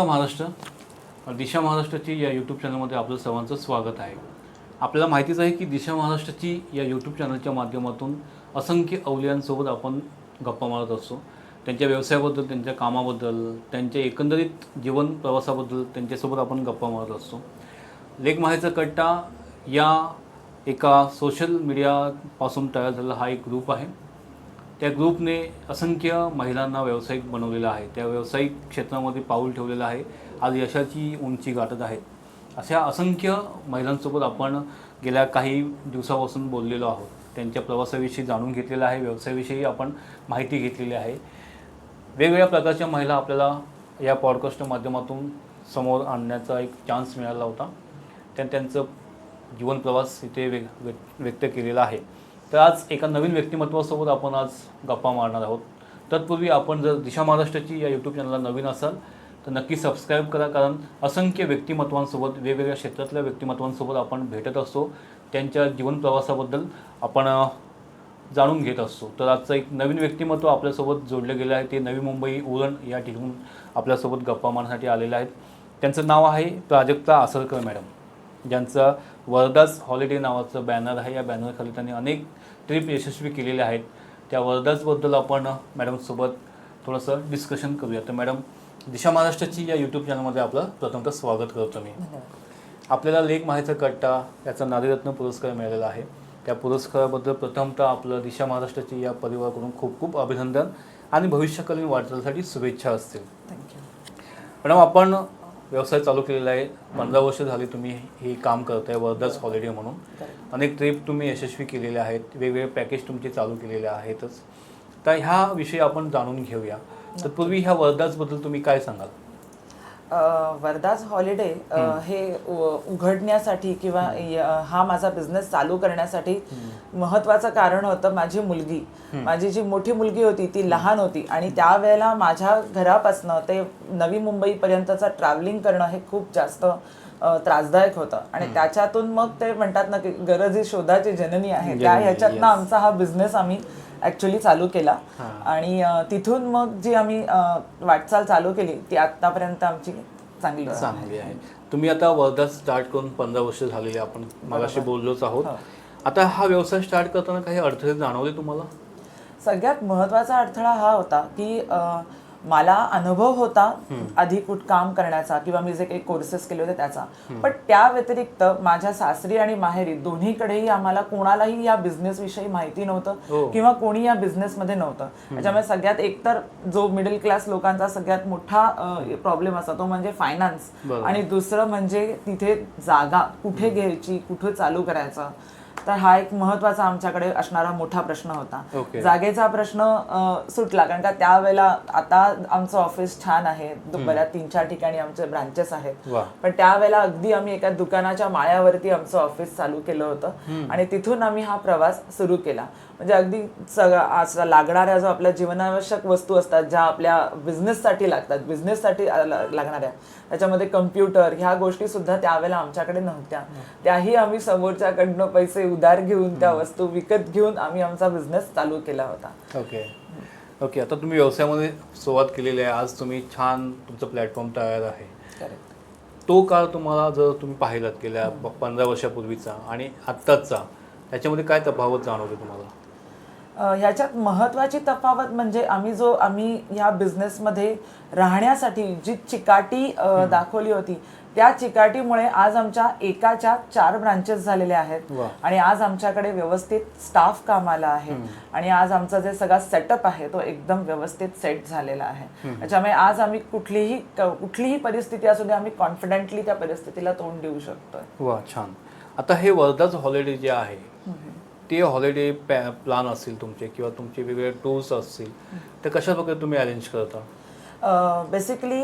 नमस्कार महाराष्ट्र. दिशा महाराष्ट्राची या यूट्यूब चॅनलमध्ये आपलं सर्वांचं स्वागत आहे. आपल्याला माहितीच आहे की दिशा महाराष्ट्राची या यूट्यूब चॅनलच्या माध्यमातून असंख्य अवलियांसोबत आपण गप्पा मारत असतो. त्यांच्या व्यवसायाबद्दल त्यांच्या कामाबद्दल त्यांच्या एकंदरीत जीवन प्रवासाबद्दल त्यांच्यासोबत आपण गप्पा मारत असतो. लेख माहेचा कट्टा या एका सोशल मीडियापासून तयार झालेला हा एक ग्रुप आहे. त्या ग्रुपने असंख्य महिलांना व्यावसायिक बनवलेलं आहे. त्या व्यावसायिक क्षेत्रामध्ये पाऊल ठेवलेलं आहे. आज यशाची उंची गाठत आहेत. अशा असंख्य महिलांसोबत आपण गेल्या काही दिवसापासून बोललेलो आहोत. त्यांच्या प्रवासाविषयी जाणून घेतलेलं आहे. व्यवसायाविषयी आपण माहिती घेतलेली आहे. वेगवेगळ्या प्रकारच्या महिला आपल्याला या पॉडकास्टच्या माध्यमातून समोर आणण्याचा एक चान्स मिळाला होता. त्या त्यांचं जीवन प्रवास इथे वेग व्यक्त व्यक्त केलेला आहे. तर आज एका नवीन व्यक्तिमत्वासोबत आपण आज गप्पा मारणार आहोत. तत्पूर्वी आपण जर दिशा महाराष्ट्राची या यूट्यूब चॅनलला नवीन असाल तर नक्की सबस्क्राईब करा कारण असंख्य व्यक्तिमत्वांसोबत वेगवेगळ्या क्षेत्रातल्या व्यक्तिमत्वांसोबत आपण भेटत असतो. त्यांच्या जीवनप्रवासाबद्दल आपण जाणून घेत असतो. तर आजचं एक नवीन व्यक्तिमत्व आपल्यासोबत जोडलं गेलं आहे ते नवी मुंबई उरण या ठिकाणून आपल्यासोबत गप्पा मारण्यासाठी आलेलं आहेत. त्यांचं नाव आहे प्राजक्ता आसरकर मॅडम. ज्यांचं वरदास हॉलिडे नावाचं बॅनर आहे. या बॅनरखाली त्यांनी अनेक ट्रिप यशस्वी केलेल्या आहेत. त्या वरदासबद्दल आपण मॅडमसोबत थोडंसं डिस्कशन करूया. तर मॅडम दिशा महाराष्ट्राची या यूट्यूब चॅनलमध्ये आपलं प्रथमतः स्वागत करतो मी. आपल्याला लेख माहिचा कट्टा याचा नारीरत्न पुरस्कार मिळालेला आहे. त्या पुरस्काराबद्दल प्रथमतः आपलं दिशा महाराष्ट्राची या परिवाराकडून खूप खूप अभिनंदन आणि भविष्यकालीन वाटचालीसाठी शुभेच्छा असतील. थँक्यू मॅडम आपण व्यवसाय चालू केलेला आहे. पंधरा वर्ष झाली तुम्ही हे काम करताय वर्धाच हॉलिडे म्हणून. अनेक ट्रिप तुम्ही यशस्वी केलेल्या आहेत. वेगवेगळे पॅकेज तुमचे चालू केलेले आहेतच. तर ह्या विषयी आपण जाणून घेऊया. तर पूर्वी ह्या वर्धाचबद्दल तुम्ही काय सांगाल? वर्धाज हॉलिडे हे उघडण्यासाठी किंवा हा माझा बिझनेस चालू करण्यासाठी महत्वाचं कारण होतं माझी मुलगी. माझी जी मोठी मुलगी होती ती लहान होती आणि त्यावेळेला माझ्या घरापासनं ते नवी मुंबई पर्यंतचं ट्रॅव्हलिंग करणं हे खूप जास्त त्रासदायक होतं. आणि त्याच्यातून मग ते म्हणतात ना की गरज ही शोधाची जननी आहे. त्या ह्याच्यातनं. आमचा हा बिझनेस आम्ही ऍक्च्युली चालू केला. आणि तिथून मग जी आम्ही वाटचाल चालू केली ती आतापर्यंत आमची चांगली आहे. चांगली आहे. तुम्ही आता वर्धा स्टार्ट करून पंधरा वर्ष झालेले आपण मगाशी बोललोच आहोत. आता हा व्यवसाय स्टार्ट करताना काही अडथळे जाणवले तुम्हाला? सगळ्यात महत्त्वाचा अडथळा हा होता की मला अनुभव होता आधी कुठ काम करण्याचा किंवा मी जे काही कोर्सेस केले होते त्याचा. पण त्या व्यतिरिक्त माझ्या सासरी आणि माहेरी दोन्हीकडेही आम्हाला कोणालाही या बिझनेस विषयी माहिती हो. नव्हतं किंवा कोणी या बिझनेस मध्ये नव्हतं. त्याच्यामुळे सगळ्यात एकतर जो मिडल क्लास लोकांचा सगळ्यात मोठा प्रॉब्लेम असतो तो म्हणजे फायनान्स. आणि दुसरं म्हणजे तिथे जागा कुठे घ्यायची कुठे चालू करायचं. तर हा एक महत्त्वाचा आमच्याकडे असणारा मोठा प्रश्न होता. Okay. जागेचा प्रश्न सुटला. कारण का त्यावेळेला आता आमचं ऑफिस छान आहे. बऱ्याच तीन चार ठिकाणी आमचे ब्रांचेस आहेत. पण त्यावेळेला अगदी आम्ही एका दुकानाच्या माळ्यावरती आमचं ऑफिस चालू केलं होतं. आणि तिथून आम्ही हा प्रवास सुरू केला. म्हणजे अगदी सगळं आज लागणाऱ्या जो आपल्या जीवनावश्यक वस्तू असतात ज्या आपल्या बिझनेससाठी लागतात बिझनेससाठी लागणाऱ्या त्याच्यामध्ये कम्प्युटर ह्या गोष्टी सुद्धा त्यावेळेला आमच्याकडे नव्हत्या. त्याही आम्ही समोरच्याकडनं पैसे उधार घेऊन त्या वस्तू विकत घेऊन आम्ही आमचा बिझनेस चालू केला होता. ओके ओके आता तुम्ही व्यवसायामध्ये सुरुवात केलेली आहे. आज तुम्ही छान तुमचं प्लॅटफॉर्म तयार आहे. तो काळ तुम्हाला जर तुम्ही पाहिलात गेल्या पंधरा वर्षापूर्वीचा आणि आत्ताचा त्याच्यामध्ये काय तफावत जाणवते तुम्हाला? ह्याच्यात महत्वाची तफावत म्हणजे आम्ही जो आम्ही ह्या बिझनेसमध्ये राहण्यासाठी जी चिकाटी दाखवली होती त्या चिकाटीमुळे आज आमच्या एकाच्या चार ब्रांचेस झालेले आहेत. आणि आज आमच्याकडे व्यवस्थित स्टाफ कामाला आहे. आणि आज आमचा जे सगळा सेटअप आहे तो एकदम व्यवस्थित सेट झालेला आहे. त्याच्यामुळे आज आम्ही कुठलीही कुठलीही परिस्थिती असू दे आम्ही कॉन्फिडेंटली त्या परिस्थितीला तोंड देऊ शकतोय. वा छान. आता हे वर्धाच हॉलिडे जे आहे ते हॉलिडे प्लॅन असतील तुमचे किंवा तुमचे वेगवेगळे टूर्स असतील ते कशा प्रकारे तुम्ही अरेंज करता? बेसिकली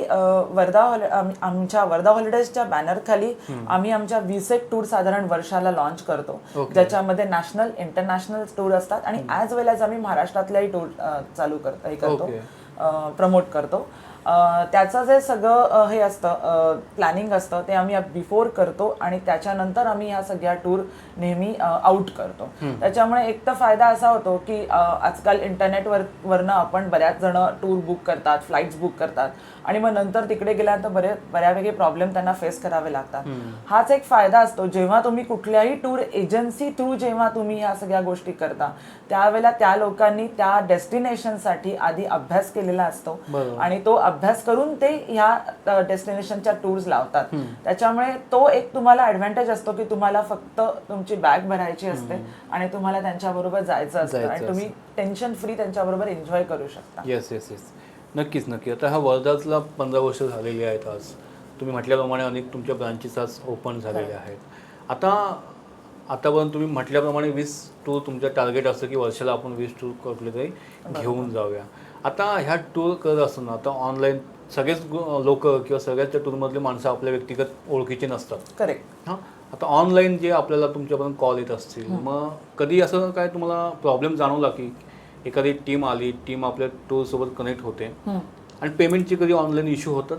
वर्धा हॉलि आम- आमच्या वर्धा हॉलिडेजच्या बॅनर खाली आम्ही आमच्या वीसेक टूर साधारण वर्षाला लॉन्च करतो. ज्याच्यामध्ये नॅशनल इंटरनॅशनल टूर असतात आणि ॲज वेल एज आम्ही महाराष्ट्रातल्याही टूर चालू करतो हे करतो. प्रमोट करतो. त्याचं जे सगळं हे असतं प्लॅनिंग असतं ते आम्ही बिफोर करतो आणि त्याच्यानंतर आम्ही ह्या सगळ्या टूर नेहमी आउट करतो. त्याच्यामुळे एक तर फायदा असा होतो की आजकाल इंटरनेटवर वरनं आपण बऱ्याच जण टूर बुक करतात फ्लाईट्स बुक करतात आणि मग नंतर तिकडे गेल्यानंतर बरे बऱ्यापैकी प्रॉब्लेम त्यांना फेस करावे लागतात. हाच एक फायदा असतो. जेव्हा तुम्ही कुठल्याही टूर एजन्सी थ्रू जेव्हा तुम्ही ह्या सगळ्या गोष्टी करता त्यावेळेला त्या लोकांनी त्या डेस्टिनेशनसाठी आधी अभ्यास केलेला असतो. आणि तो अभ्यास करून ते ह्या डेस्टिनेशनच्या टूर्स लावतात. त्याच्यामुळे तो एक तुम्हाला ऍडव्हान्टेज असतो की तुम्हाला फक्त तुमची बॅग भरायची असते आणि तुम्हाला त्यांच्याबरोबर जायचं असतं आणि तुम्ही टेन्शन फ्री त्यांच्याबरोबर एन्जॉय करू शकता. येस येस येस नक्कीच नक्की. आता हा वर्धातला पंधरा वर्ष झालेली आहेत आज. तुम्ही म्हटल्याप्रमाणे अनेक तुमच्या ब्रांचेस आज ओपन झालेले आहेत. आता आतापर्यंत तुम्ही म्हटल्याप्रमाणे वीस टूर तुमचं टार्गेट असतं की वर्षाला आपण वीस टूर कुठले तरी घेऊन जाऊया. आता ह्या टूर करत असताना आता ऑनलाईन सगळेच लोक किंवा सगळ्याच त्या टूरमधले माणसं आपल्या व्यक्तिगत ओळखीचे नसतात. करेक्ट हां? आता ऑनलाईन जे आपल्याला तुमच्यापर्यंत कॉल येत असतील मग कधी असं काय तुम्हाला प्रॉब्लेम जाणवला की एखादी टीम आली टीम आपल्या टूरसोबत कनेक्ट होते? आणि पेमेंटची कधी ऑनलाईन इश्यू होतात?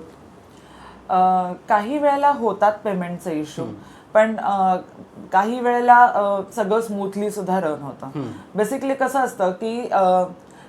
काही वेळेला होतात पेमेंटचे इश्यू पण काही वेळेला सगळं स्मूथली सुद्धा रन होतं. बेसिकली कसं असतं की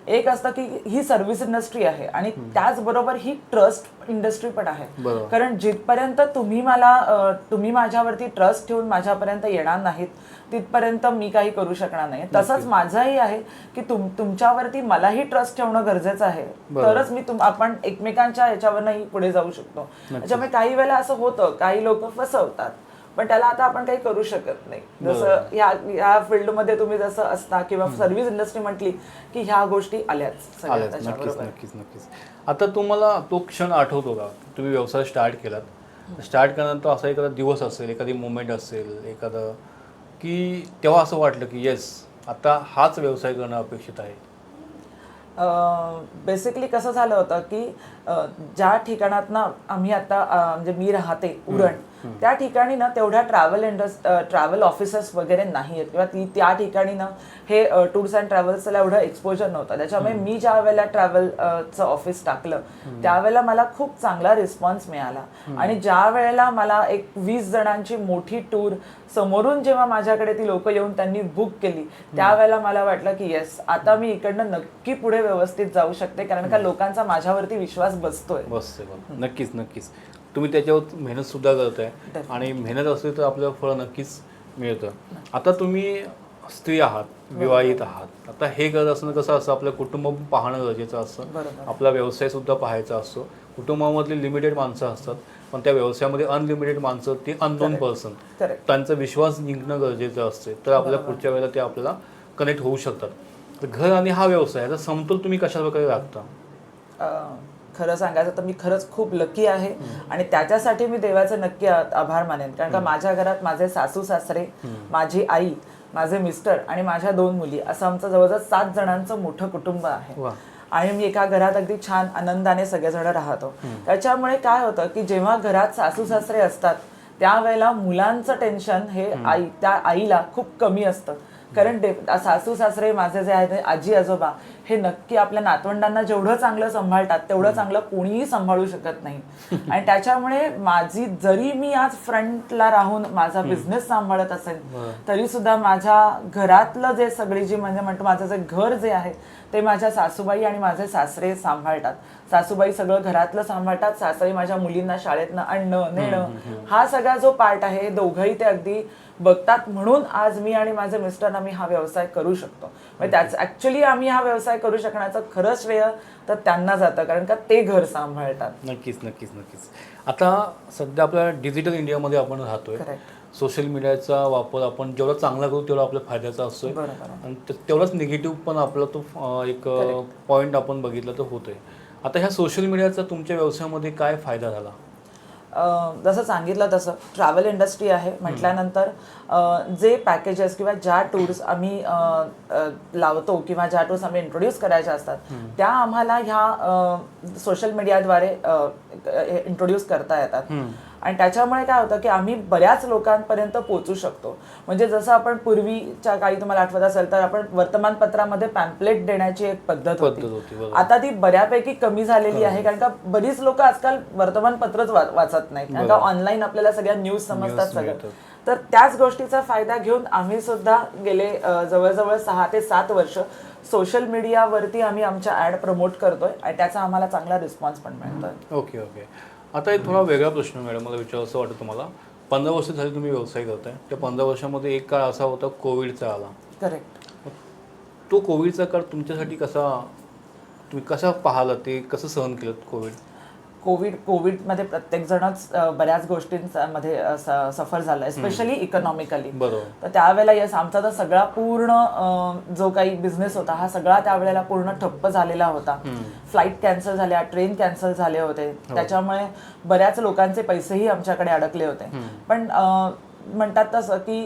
एक असतं की ही सर्व्हिस इंडस्ट्री आहे आणि त्याचबरोबर ही ट्रस्ट इंडस्ट्री पण आहे. कारण जिथपर्यंत तुम्ही मला तुम्ही माझ्यावरती ट्रस्ट ठेवून माझ्यापर्यंत येणार नाहीत तिथपर्यंत मी काही करू शकणार नाही. तसंच माझंही आहे की तुम तुमच्यावरती मलाही ट्रस्ट ठेवणं गरजेचं आहे. तरच मी तुम आपण एकमेकांच्या याच्यावरही पुढे जाऊ शकतो. त्याच्यामुळे काही वेळेला असं होतं काही लोक फसवतात. पण त्याला आता आपण काही करू शकत नाही. जसं ह्या ह्या फील्डमध्ये तुम्ही जसं असता किंवा सर्व्हिस इंडस्ट्री म्हटली की ह्या गोष्टी आल्याच नक्कीच. नक्कीच नक्कीच. आता तुम्हाला तो क्षण आठवतो का? तुम्ही व्यवसाय स्टार्ट केलात. स्टार्ट केल्यानंतर असा एखादा दिवस असेल एखादी मुवमेंट असेल एखादं की तेव्हा असं वाटलं की येस आता हाच व्यवसाय करणं अपेक्षित आहे. बेसिकली कसं झालं होतं की अ, ज्या ठिकाणात ना आम्ही आता अ, म्हणजे मी राहते उरण त्या ठिकाणी ना तेवढ्या ट्रॅव्हल इंडस ट्रॅव्हल ऑफिसर्स वगैरे नाही आहेत किंवा ती त्या ठिकाणी ना हे टूर्स अँड ट्रॅव्हल्सला एवढं एक्सपोजर नव्हतं. त्याच्यामुळे मी ज्या वेळेला ट्रॅव्हल चं ऑफिस टाकलं त्यावेळेला मला खूप चांगला रिस्पॉन्स मिळाला. आणि ज्या वेळेला मला एक वीस जणांची मोठी टूर समोरून जेव्हा माझ्याकडे ती लोक येऊन त्यांनी बुक केली त्यावेळेला मला वाटलं की येस आता मी इकडनं नक्की पुढे व्यवस्थित जाऊ शकते. कारण का लोकांचा माझ्यावरती विश्वास बसतोय. बस नक्कीच नक्कीच. तुम्ही त्याच्यावर मेहनत सुद्धा करताय. आणि मेहनत असली तर आपल्याला फळ नक्कीच मिळतं. आता तुम्ही स्त्री आहात विवाहित आहात. आता हे करत असणं कसं असतं? आपलं कुटुंब पाहणं गरजेचं असतं. आपला व्यवसाय सुद्धा पाहायचा असतो. कुटुंबामधली लिमिटेड माणसं असतात. पण त्या व्यवसायामध्ये अनलिमिटेड माणसं ते अननोन पर्सन त्यांचा विश्वास जिंकणं गरजेचं असते. तर आपल्याला पुढच्या वेळेला ते आपल्याला कनेक्ट होऊ शकतात. तर घर आणि हा व्यवसाय याचा समतोल तुम्ही कशा प्रकारे राखता खरं सांगायचं तर मी खरंच खूप लकी आहे. आणि त्याच्यासाठी मी देवाचे नक्की आभार मानेन. कारण का माझ्या घरात माझे सासू सासरे माझी आई माझे मिस्टर आणि माझ्या दोन मुली असं आमचं जवळजवळ सात जणांचं मोठं कुटुंब आहे. आणि मी एका घरात अगदी छान आनंदाने सगळेजण राहतो. त्याच्यामुळे काय होतं की जेव्हा घरात सासू सासरे असतात त्यावेळेला मुलांचं टेन्शन हे आई त्या आईला खूप कमी असतं. कारण सासू सासरे माझे जे आहेत आजी आजोबा हे नक्की आपल्या नातवंडांना जेवढं चांगलं सांभाळतात तेवढं चांगलं कोणीही सांभाळू शकत नाही. आणि त्याच्यामुळे माझी जरी मी आज फ्रंटला राहून माझा बिझनेस सांभाळत असेल तरी सुद्धा माझ्या घरातलं जे सगळी जी म्हणजे म्हणतो माझं जे घर जे आहे ते माझ्या सासूबाई आणि माझे सासरे सांभाळतात. सासूबाई सगळं घरातलं सांभाळतात सासरे माझ्या मुलींना शाळेतनं आणणं नेणं. हा सगळा जो पार्ट आहे दोघंही ते अगदी बघतात. म्हणून आज मी आणि माझे मिस्टर आम्ही हा व्यवसाय करू शकतो. म्हणजे त्याच ऍक्च्युली आम्ही हा व्यवसाय करू शकण्याचं खरं श्रेय तर त्यांना जातं कारण का ते घर सांभाळतात. नक्कीच नक्कीच नक्कीच. आता सध्या आपल्या डिजिटल इंडियामध्ये आपण राहतोय. सोशल मीडियाचा वापर आपण जेवढा चांगला करू तेवढा आपल्या फायद्याचा असतोय. आणि तेवढाच निगेटिव्ह पण आपला तो एक पॉईंट आपण बघितला तर होतोय. आता ह्या सोशल मीडियाचा तुमच्या व्यवसायामध्ये काय फायदा झाला? जसं सांगितलं तसं ट्रॅव्हल इंडस्ट्री आहे. म्हटल्यानंतर जे पॅकेजेस किंवा ज्या टूर्स आम्ही लावतो किंवा ज्या टूर्स आम्ही इंट्रोड्यूस करायच्या असतात त्या आम्हाला ह्या सोशल मीडियाद्वारे इंट्रोड्यूस करता येतात. आणि त्याच्यामुळे काय होतं की आम्ही बऱ्याच लोकांपर्यंत पोहोचू शकतो. म्हणजे जसं आपण पूर्वीच्या काही तुम्हाला आठवत असेल तर आपण वर्तमानपत्रामध्ये पॅम्पलेट देण्याची एक पद्धत होती. आता ती बऱ्यापैकी कमी झालेली आहे कारण का बरीच लोक आजकाल वर्तमानपत्रच वाचत नाहीत. कारण का ऑनलाईन आपल्याला सगळ्या न्यूज समजतात सगळं. तर त्याच गोष्टीचा फायदा घेऊन आम्ही सुद्धा गेले जवळजवळ सहा ते सात वर्ष सोशल मीडियावरती आम्ही आमच्या ऍड प्रमोट करतोय आणि त्याचा आम्हाला चांगला रिस्पॉन्स पण मिळतोय. Okay okay. आता एक थोडा वेगळा प्रश्न मॅडम मला विचार असं वाटतं तुम्हाला. पंधरा वर्ष झाली तुम्ही व्यवसाय करताय. त्या पंधरा वर्षामध्ये एक काळ असा होता कोविडचा आला. करेक्ट. तो कोविडचा काळ तुमच्यासाठी कसा तुम्ही कसा पाहिला ते कसं सहन केलं कोविड? कोविड कोविडमध्ये प्रत्येक जणच अ, बऱ्याच गोष्टींमध्ये सफर झालाय स्पेशली इकॉनॉमिकली तर त्यावेळेला येस आमचा तर सगळा पूर्ण जो काही बिझनेस होता हा सगळा त्यावेळेला पूर्ण ठप्प झालेला होता. फ्लाईट कॅन्सल झाल्या ट्रेन कॅन्सल झाले होते. त्याच्यामुळे बऱ्याच लोकांचे पैसेही आमच्याकडे अडकले होते. पण म्हणतात तसं की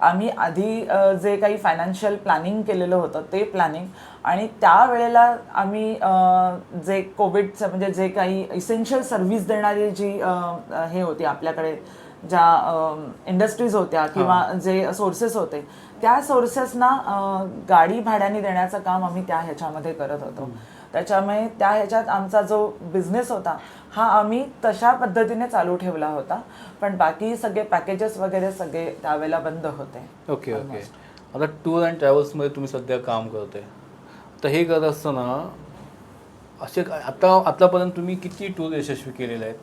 आम्ही आधी जे काही फायनान्शियल प्लॅनिंग केलेलं होतं ते प्लॅनिंग आणि त्यावेळेला आम्ही जे कोविडचं म्हणजे जे काही इसेन्शियल सर्व्हिस देणारी जी हे होती आपल्याकडे ज्या इंडस्ट्रीज होत्या किंवा जे सोर्सेस होते त्या सोर्सेसना गाडी भाड्याने देण्याचं काम आम्ही त्या ह्याच्यामध्ये करत होतो. त्याच्यामुळे त्या ह्याच्यात आमचा जो बिझनेस होता हा आम्ही तशा पद्धतीने चालू ठेवला होता. पण बाकी सगळे पॅकेजेस वगैरे सगळे त्यावेळेला बंद होते. ओके ओके आता टूर अँड ट्रॅव्हल्समध्ये तुम्ही सध्या काम करताय. तर हे करत असताना असे आता आतापर्यंत तुम्ही किती टूर यशस्वी केलेले आहेत?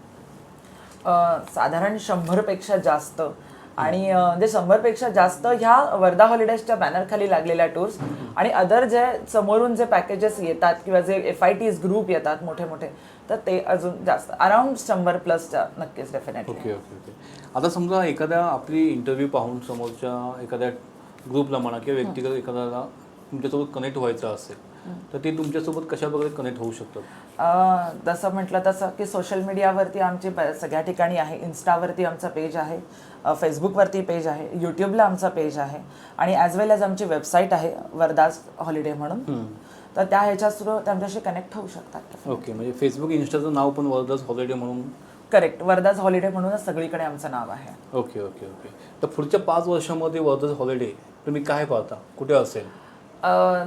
साधारण शंभरपेक्षा जास्त आणि म्हणजे शंभरपेक्षा जास्त ह्या वर्धा हॉलिडेजच्या बॅनरखाली लागलेल्या टूर्स आणि अदर जे समोरून जे पॅकेजेस येतात किंवा जे एफ आय टीज ग्रुप येतात मोठे मोठे तर ते अजून जास्त अराउंड शंभर प्लसच्या नक्कीच डेफिनेटली ओके ओके ओके आता समजा एखाद्या आपली इंटरव्ह्यू पाहून समोरच्या एखाद्या ग्रुपला म्हणा किंवा व्यक्तिगत एखाद्याला तुमच्यासोबत कनेक्ट व्हायचं असेल तर ते तुमच्यासोबत कशा प्रकारे कनेक्ट होऊ शकतात? जसं म्हटलं तसं की सोशल मीडियावरती आमची सगळ्या ठिकाणी आहे. इन्स्टावरती आमचं पेज आहे. फेसबुकवरती पेज आहे. यूट्यूबला आमचा पेज आहे. आणि ॲज वेल एज आमची वेबसाईट आहे वरदास हॉलिडे म्हणून. तर त्या ह्याच्या सुरू त्यांच्याशी कनेक्ट होऊ शकतात. ओके म्हणजे फेसबुक इन्स्टाचं नाव पण वर्धाच हॉलिडे म्हणून? करेक्ट वरदास हॉलिडे म्हणूनच सगळीकडे आमचं नाव आहे. ओके ओके ओके तर पुढच्या पाच वर्षामध्ये वर्धाच हॉलिडे तुम्ही काय पाहता? कुठे असेल?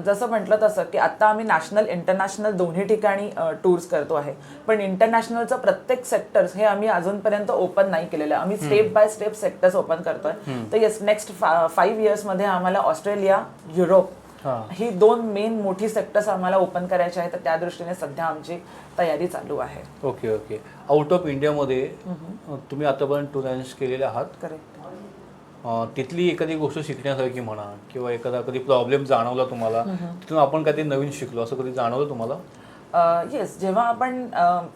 जसं म्हटलं तसं की आता आम्ही नॅशनल इंटरनॅशनल दोन्ही ठिकाणी टूर्स करतो आहे. पण इंटरनॅशनलचं प्रत्येक सेक्टर्स हे आम्ही अजूनपर्यंत ओपन नाही केलेलं आम्ही step by step sectors open करतोय. तर येस नेक्स्ट फाईव्ह इयर्समध्ये आम्हाला ऑस्ट्रेलिया युरोप हां. दोन मेन मोठी सेक्टर्स आम्हाला ओपन करायचे आहेत. तर त्या दृष्टीने सध्या आमची तयारी चालू आहे. Okay okay. आउट ऑफ इंडियामध्ये तुम्ही आतापर्यंत टूर अरेंज केलेले आहात. करेक्ट तिथली एखादी गोष्ट शिकण्यासारखी म्हणा किंवा एखादा कधी प्रॉब्लेम जाणवला तुम्हाला तिथून आपण काहीतरी नवीन शिकलो असं कधी जाणवलं तुम्हाला? येस जेव्हा आपण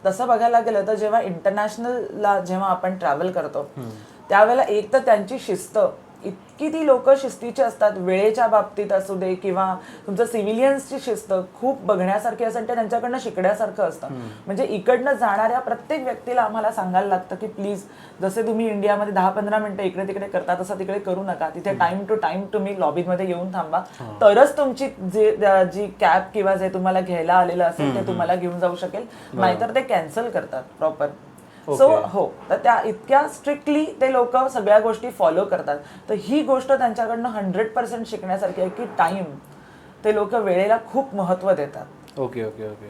तसं बघायला गेलं तर जेव्हा इंटरनॅशनलला जेव्हा आपण ट्रॅव्हल करतो त्यावेळेला एक तर त्यांची शिस्त इतकी ती लोक शिस्तीची असतात वेळेच्या बाबतीत असू दे किंवा तुमचं सिव्हिलियन्सची शिस्त खूप बघण्यासारखी असं ते त्यांच्याकडनं शिकण्यासारखं असतं. म्हणजे इकडनं जाणाऱ्या प्रत्येक व्यक्तीला आम्हाला सांगायला लागतं की प्लीज जसे तुम्ही इंडियामध्ये दहा पंधरा मिनिटं इकडे तिकडे करता तसं तिकडे करू नका. तिथे टाइम टू टाइम तुम्ही लॉबीमध्ये येऊन थांबा. तरच तुमची जे जी कॅब किंवा जे तुम्हाला घ्यायला आलेलं असेल ते तुम्हाला घेऊन जाऊ शकेल. नाहीतर ते कॅन्सल करतात प्रॉपर. सो हो. तर त्या इतक्या स्ट्रिक्टली ते लोक सगळ्या गोष्टी फॉलो करतात. तर ही गोष्ट त्यांच्याकडनं हंड्रेड पर्सेंट शिकण्यासारखी आहे की टाइम ते लोक वेळेला खूप महत्त्व देतात. ओके ओके ओके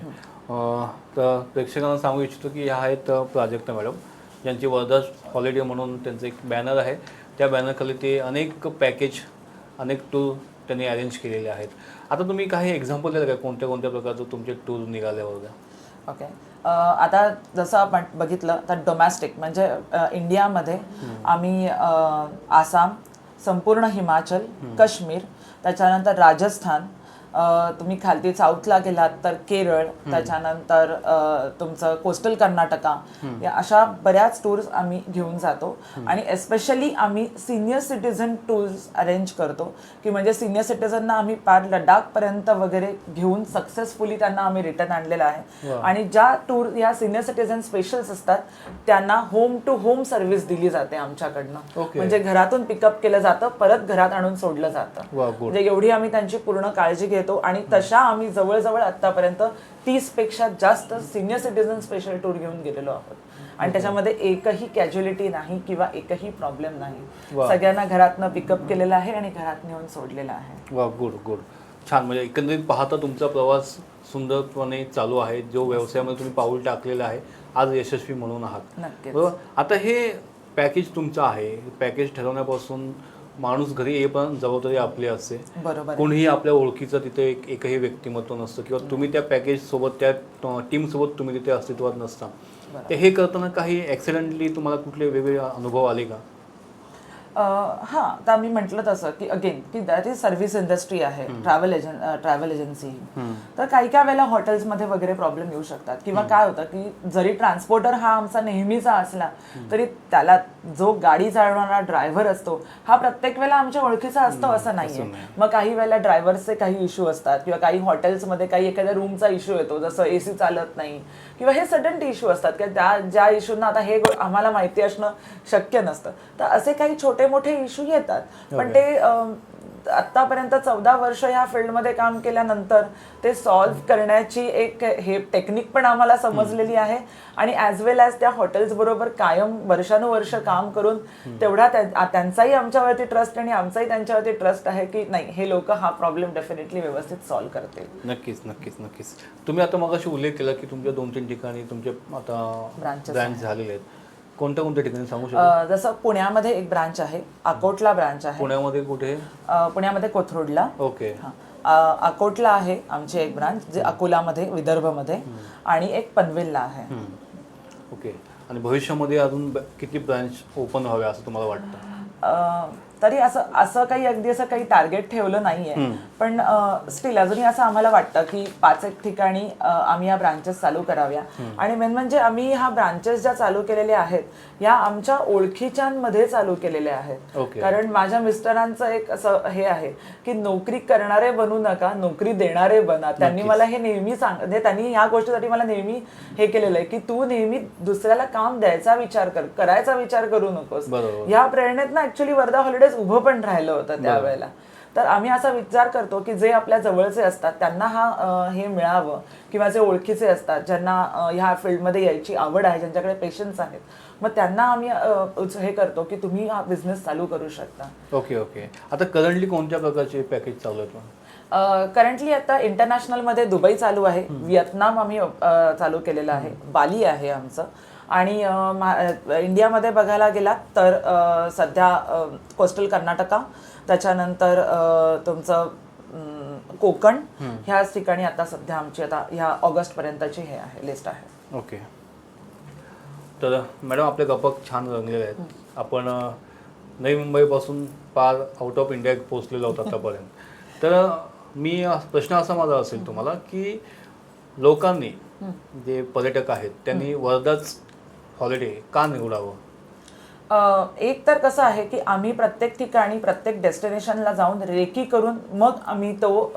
तर प्रेक्षकांना सांगू इच्छितो की ह्या आहेत प्राजक्ता मॅडम. यांची वर्धा हॉलिडे म्हणून त्यांचं एक बॅनर आहे. त्या बॅनरखाली ते अनेक पॅकेज अनेक टूर त्यांनी अरेंज केलेले आहेत. आता तुम्ही काही एक्झाम्पल द्याल का? कोणत्या कोणत्या प्रकारचं तुमचे टूर निघाले वगैरे ओके आता जसं आपण बघितलं तर डोमॅस्टिक म्हणजे इंडियामध्ये आम्ही आसाम संपूर्ण हिमाचल काश्मीर त्याच्यानंतर राजस्थान तुम्ही खालती साऊथला गेलात तर केरळ त्याच्यानंतर तुमचं कोस्टल कर्नाटका या अशा बऱ्याच टूर्स आम्ही घेऊन जातो. आणि एस्पेशली आम्ही सिनियर सिटीझन टूर्स अरेंज करतो की म्हणजे सिनियर सिटीझनना आम्ही पार लडाखपर्यंत वगैरे घेऊन सक्सेसफुली त्यांना आम्ही रिटर्न आणलेलं आहे. आणि ज्या टूर या सिनियर सिटीझन स्पेशल्स असतात त्यांना होम टू होम सर्व्हिस दिली जाते आमच्याकडनं. म्हणजे घरातून पिकअप केलं जातं परत घरात आणून सोडलं जातं. म्हणजे एवढी आम्ही त्यांची पूर्ण काळजी घेतो आणि तशा आम्ही जवळजवळ आतापर्यंत तीसपेक्षा जास्त सिनियर सिटीझन स्पेशल टूर घेऊन गेलेलो आहोत. आणि त्याच्यामध्ये एकही कॅज्युअलिटी नाही किंवा एकही प्रॉब्लेम नाही. सगळ्यांना घरातनं पिकअप केलेलं आहे आणि घरात नेऊन सोडलेलं आहे. वा गुड गुड छान. म्हणजे एकंदरीत पाहता तुमचा प्रवास सुंदरपणे चालू आहे. जो व्यवसायामध्ये तुम्ही पाऊल टाकलेलं आहे आज यशस्वी म्हणून आहात. बरोबर? आता हे पॅकेज तुमचं आहे. पॅकेज ठरवण्यापासून माणूस घरी येईपर्यंत जबाबदारी आपली असते. बरोबर. कोणीही आपल्या ओळखीचं तिथे एक एकही व्यक्तिमत्व नसतं किंवा तुम्ही त्या पॅकेज सोबत त्या टीम सोबत तुम्ही तिथे अस्तित्वात नसता. तर हे करताना काही ॲक्सिडेंटली तुम्हाला कुठले वेगवेगळे अनुभव आले का? हा आता मी म्हटलं तसं की अगेन की दॅट इज सर्व्हिस इंडस्ट्री आहे ट्रॅव्हल एजन ट्रॅव्हल एजन्सी तर काही काही वेळेला हॉटेल्समध्ये वगैरे प्रॉब्लेम येऊ शकतात. किंवा काय होतं की जरी ट्रान्सपोर्टर हा आमचा नेहमीचा असला तरी त्याला जो गाडी चालवणारा ड्रायव्हर असतो हा प्रत्येक वेळेला आमच्या ओळखीचा असतो असं नाहीये. मग काही वेळेला ड्रायव्हर्सचे काही इश्यू असतात किंवा काही हॉटेल्समध्ये काही एखाद्या रूमचा इश्यू येतो जसं एसी चालत नाही किंवा हे सडन इश्यू असतात की त्या ज्या इश्यूना आता हे आम्हाला माहिती असणं शक्य नसतं. तर असे काही छोटे मोठे इश्यू येतात. पण ते अं, आतापर्यंत चौदा वर्ष ह्या फील्डमध्ये काम केल्यानंतर ते सॉल्व्ह करण्याची एक हे टेक्निक पण आम्हाला समजलेली आहे. आणि ॲज वेल ॲज त्या हॉटेल्स बरोबर कायम वर्षानुवर्ष काम करून तेवढा त्यांचाही आमच्यावरती ट्रस्ट आणि आमचाही त्यांच्यावरती ट्रस्ट आहे की नाही हे लोक हा प्रॉब्लेम डेफिनेटली व्यवस्थित सॉल्व्ह करतील. नक्कीच नक्कीच नक्कीच. तुम्ही आता मग उल्लेख केला की तुमच्या दोन तीन ठिकाणी तुमचे आता ब्रँच झालेले आहेत. कोणत्या कोणत्या ठिकाणी सांगू शकता? अं, जसं पुण्यामध्ये एक ब्रांच आहे अकोटला ब्रांच आहे. पुण्यामध्ये कुठे? अं, पुण्यामध्ये कोथरूडला. ओके. हा. अ, अकोटला आहे आमची एक ब्रांच जे अकोलामध्ये विदर्भमध्ये आणि एक पनवेलला आहे. ओके. आणि भविष्यामध्ये अजून ब- किती ब्रांच ओपन व्हाव्या असं तुम्हाला वाटतं? अ, तरी असं असं काही अगदी असं काही टार्गेट ठेवलं नाहीये. पण स्टील अजूनही असं आम्हाला वाटतं की पाच एक ठिकाणी आम्ही या ब्रांचेस चालू कराव्या. आणि मेन म्हणजे आम्ही ह्या ब्रांचेस ज्या चालू केलेल्या आहेत या आमच्या ओळखीच्यांमध्ये चालू केलेल्या आहेत. कारण माझ्या मिस्टरांचं एक असं हे आहे की नोकरी करणारे बनू नका नोकरी देणारे बना. त्यांनी मला हे नेहमी सांग म्हणजे त्यांनी ह्या गोष्टीसाठी मला नेहमी हे केलेलं आहे की तू नेहमी दुसऱ्याला काम द्यायचा विचार कर करायचा विचार करू नकोस. या प्रेरणेतनं ऍक्च्युली वर्धा हॉलिडेज उभं पण राहिलं होतं त्यावेळेला. तर आम्ही असा विचार करतो की जे आपल्या जवळचे असतात त्यांना हा हे मिळावं किंवा जे ओळखीचे असतात ज्यांना ह्या फील्डमध्ये यायची आवड आहे ज्यांच्याकडे पेशन्स आहेत मग त्यांना आम्ही हे करतो की तुम्ही हा बिझनेस चालू करू शकता. Okay okay. आता करंटली कोणत्या प्रकारचे पॅकेज चालू आहेत? करंटली आता इंटरनॅशनलमध्ये दुबई चालू आहे व्हिएतनाम आम्ही चालू केलेलं आहे. बाली आहे आमचं. आणि इंडियामध्ये बघायला गेलात तर सध्या कोस्टल कर्नाटका त्याच्यानंतर तुमचं कोकण ह्याच ठिकाणी आता सध्या आमची आता ह्या ऑगस्ट पर्यंतची हे आहे लिस्ट आहे. ओके. तर मॅडम आपले गप्पा छान रंगलेले आहेत. आपण नवी मुंबईपासून पार आउट ऑफ इंडिया पोहोचलेलो आहोत आतापर्यंत. तर मी प्रश्न असा माझा असेल तुम्हाला की लोकांनी जे पर्यटक आहेत त्यांनी वर्धाच ହଲିଡ଼େ କାନ୍ ଉଡ଼ାବ एक तर कसं आहे की आम्ही प्रत्येक ठिकाणी प्रत्येक डेस्टिनेशनला जाऊन रेकी करून मग आम्ही तो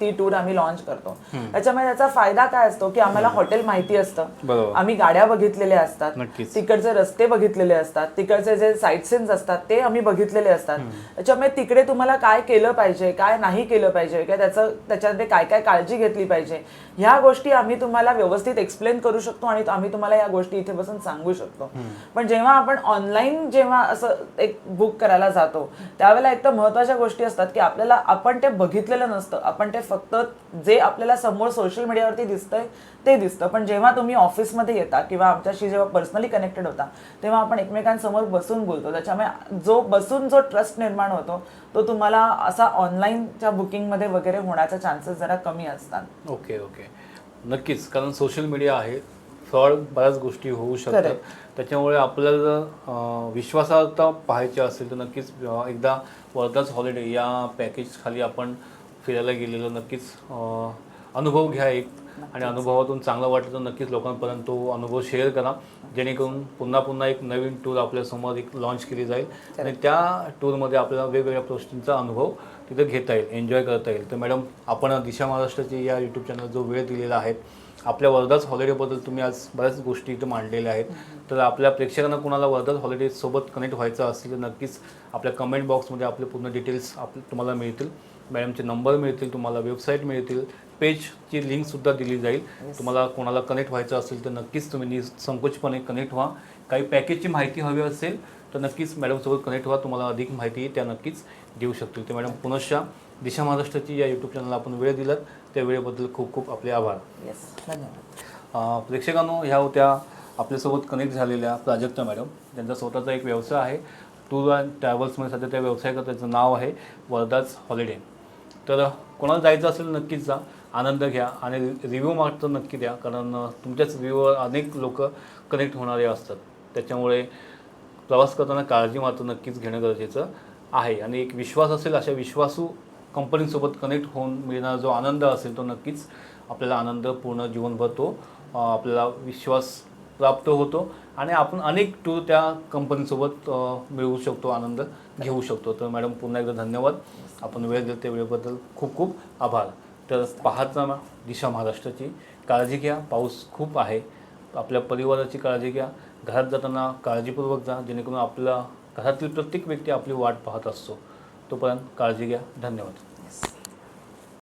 ती टूर आम्ही लॉन्च करतो. त्याच्यामुळे त्याचा फायदा काय असतो की आम्हाला हॉटेल माहिती असतं. आम्ही गाड्या बघितलेल्या असतात. तिकडचे रस्ते बघितलेले असतात. तिकडचे जे साईट सीन्स असतात ते आम्ही बघितलेले असतात. त्याच्यामुळे तिकडे तुम्हाला काय केलं पाहिजे काय नाही केलं पाहिजे किंवा त्याचं त्याच्यामध्ये काय काय काळजी घेतली पाहिजे ह्या गोष्टी आम्ही तुम्हाला व्यवस्थित एक्सप्लेन करू शकतो आणि आम्ही तुम्हाला या गोष्टी इथे बसून सांगू शकतो. पण जेव्हा आपण ऑनलाईन जेव्हा असं एक बुक करायला जातो त्यावेळेला एक तर महत्त्वाच्या गोष्टी असतात की आपल्याला आपण ते बघितलेलं नसतं. आपण ते फक्त जे आपल्याला समोर सोशल मीडियावरती दिसतंय ते दिसतं. पण जेव्हा तुम्ही ऑफिसमध्ये येता किंवा आमच्याशी जेव्हा पर्सनली कनेक्टेड होता तेव्हा आपण एकमेकांसमोर बसून बोलतो. त्याच्यामुळे जो बसून जो ट्रस्ट निर्माण होतो तो तुम्हाला असा ऑनलाईनच्या बुकिंगमध्ये वगैरे होण्याचे चान्सेस जरा कमी असतात. Okay okay. नक्कीच कारण सोशल मीडिया आहे. फ्रॉड बऱ्याच गोष्टी होऊ शकतात. त्याच्यामुळे आपल्याला जर विश्वासार्हता पाहायची असेल तर नक्कीच एकदा वर्धाच हॉलिडे या पॅकेज खाली आपण फिरायला गेलेलो नक्कीच अनुभव घ्या एक. आणि अनुभवातून चांगलं वाटलं तर नक्कीच लोकांपर्यंत तो अनुभव शेअर करा. जेणेकरून पुन्हा पुन्हा एक नवीन टूर आपल्यासमोर एक लॉन्च केली जाईल. आणि त्या टूरमध्ये आपल्याला वेगवेगळ्या गोष्टींचा अनुभव तिथं घेता येईल एन्जॉय करता येईल. तर मॅडम आपण दिशा महाराष्ट्राची या यूट्यूब चॅनल जो वेळ दिलेला आहे आपल्या वर्धाच हॉलिडेबद्दल तुम्ही आज बऱ्याच गोष्टी इथं मांडलेल्या आहेत. तर आपल्या प्रेक्षकांना कुणाला वर्धाच हॉलिडेजसोबत कनेक्ट व्हायचं असेल तर नक्कीच आपल्या कमेंट बॉक्समध्ये आपले पूर्ण डिटेल्स आप तुम्हाला मिळतील. मॅडमचे नंबर मिळतील तुम्हाला वेबसाईट मिळतील. पेजची लिंकसुद्धा दिली जाईल. तुम्हाला कोणाला कनेक्ट व्हायचं असेल तर नक्कीच तुम्ही संकोचपणे कनेक्ट व्हा. काही पॅकेजची माहिती हवी असेल तर नक्कीच मॅडमसोबत कनेक्ट व्हा. तुम्हाला अधिक माहिती त्या नक्कीच देऊ शकतील. तर मॅडम पुनश्च दिशा महाराष्ट्राची या यूट्यूब चॅनलला आपण वेळ दिलात. त्या वेळेबद्दल खूप खूप आपले आभार. येस धन्यवाद. प्रेक्षकांनो ह्या होत्या आपल्यासोबत कनेक्ट झालेल्या प्राजक्ता मॅडम. त्यांचा स्वतःचा एक व्यवसाय आहे. टूर अँड ट्रॅव्हल्समध्ये सध्या त्या व्यवसाय करतात त्याचं नाव आहे वरदाच हॉलिडे तर कोणाला जायचं असेल नक्कीच जा. आनंद घ्या आणि रिव्ह्यू मार्क तर नक्की द्या कारण तुमच्याच रिव्ह्यूवर अनेक लोक कनेक्ट होणारे असतात. त्याच्यामुळे प्रवास करताना काळजी मात्र नक्कीच घेणं गरजेचं आहे. आणि एक विश्वास असेल अशा विश्वासू कंपनीसोबत कनेक्ट होऊन मिळणारा जो आनंद असेल तो नक्कीच आपल्याला आनंद पूर्ण जीवनभर तो आपल्याला विश्वास प्राप्त होतो आणि आपण अनेक टूर त्या कंपनीसोबत मिळवू शकतो आनंद घेऊ शकतो. तर मॅडम पुन्हा एकदा धन्यवाद. आपण वेळ दिला त्या वेळेबद्दल खूप खूप आभार. तर पाहता दिशा महाराष्ट्राची. काळजी घ्या पाऊस खूप आहे. आपल्या परिवाराची काळजी घ्या. घरात जाताना काळजीपूर्वक जा जेणेकरून आपल्या घरातील प्रत्येक व्यक्ती आपली वाट पाहत असतो. तोपर्यंत काळजी घ्या. धन्यवाद.